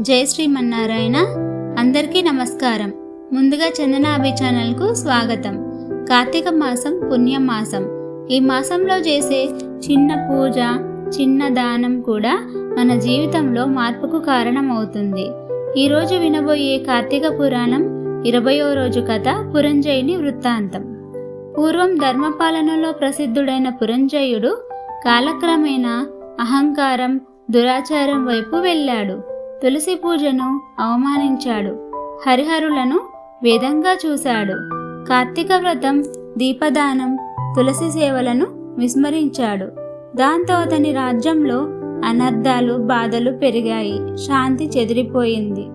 జై శ్రీమన్నారాయణ. అందరికీ నమస్కారం. ముందుగా చందనాభి ఛానల్కు స్వాగతం. కార్తీక మాసం పుణ్య మాసం ఈ మాసంలో చేసే చిన్న పూజ చిన్న దానం కూడా మన జీవితంలో మార్పుకు కారణమవుతుంది. ఈరోజు వినబోయే కార్తీక పురాణం ఇరవయో రోజు కథ పురంజయుని వృత్తాంతం. పూర్వం ధర్మపాలనలో ప్రసిద్ధుడైన పురంజయుడు కాలక్రమేణా అహంకారం దురాచారం వైపు వెళ్ళాడు. తులసి పూజను అవమానించాడు. హరిహరులను వేదంగా చూశాడు. కార్తీక వ్రతం దీపదానం తులసి సేవలను విస్మరించాడు. దాంతో అతని రాజ్యంలో అనర్థాలు బాధలు పెరిగాయి. శాంతి చెదిరిపోయింది.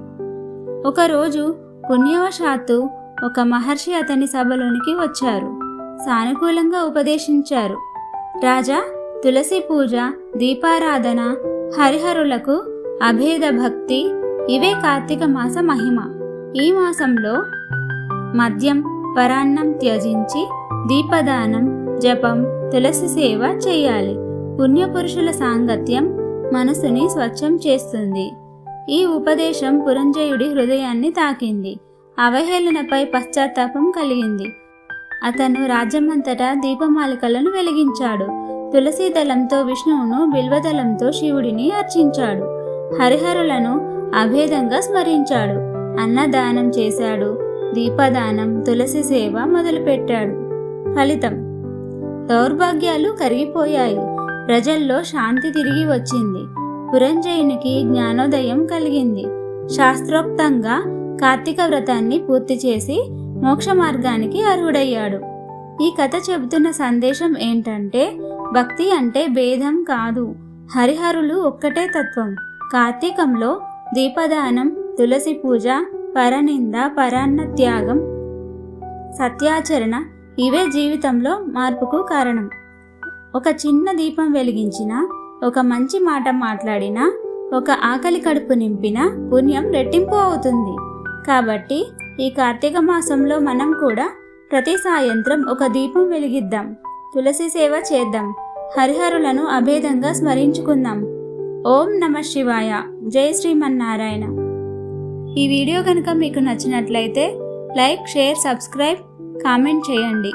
ఒకరోజు పుణ్యవశాత్తు ఒక మహర్షి అతని సభలోనికి వచ్చారు. సానుకూలంగా ఉపదేశించారు. రాజా తులసి పూజ దీపారాధన హరిహరులకు అభేద భక్తి ఇవే కార్తీక మాస మహిమ. ఈ మాసంలో మద్యం పరాన్నం త్యజించి దీపదానం జపం తులసి సేవ చేయాలి. పుణ్యపురుషుల సాంగత్యం మనసుని స్వచ్ఛం చేస్తుంది. ఈ ఉపదేశం పురంజయుడి హృదయాన్ని తాకింది. అవహేళనపై పశ్చాత్తాపం కలిగింది. అతను రాజ్యమంతటా దీపమాలికలను వెలిగించాడు. తులసీదళంతో విష్ణువును బిల్వదళంతో శివుడిని అర్చించాడు. హరిహరులను అభేదంగా స్మరించాడు. అన్నదానం చేశాడు. దీపదానం తులసి సేవ మొదలుపెట్టాడు. ఫలితం దౌర్భాగ్యాలు కరిగిపోయాయి. ప్రజల్లో శాంతి తిరిగి వచ్చింది. పురంజయునికి జ్ఞానోదయం కలిగింది. శాస్త్రోక్తంగా కార్తీక వ్రతాన్ని పూర్తి చేసి మోక్ష మార్గానికి అర్హుడయ్యాడు. ఈ కథ చెబుతున్న సందేశం ఏంటంటే భక్తి అంటే భేదం కాదు. హరిహరులు ఒక్కటే తత్వం. కార్తీకంలో దీపదానం తులసి పూజ పరనింద పరాన్న త్యాగం సత్యాచరణ ఇవే జీవితంలో మార్పుకు కారణం. ఒక చిన్న దీపం వెలిగించిన ఒక మంచి మాట మాట్లాడినా ఒక ఆకలి కడుపు నింపిన పుణ్యం రెట్టింపు అవుతుంది. కాబట్టి ఈ కార్తీక మాసంలో మనం కూడా ప్రతి సాయంత్రం ఒక దీపం వెలిగిద్దాం. తులసి సేవ చేద్దాం. హరిహరులను అభేదంగా స్మరించుకుందాం. ఓం నమ శివాయ. జై శ్రీమన్నారాయణ. ఈ వీడియో కనుక మీకు నచ్చినట్లయితే లైక్ షేర్ సబ్స్క్రైబ్ కామెంట్ చేయండి.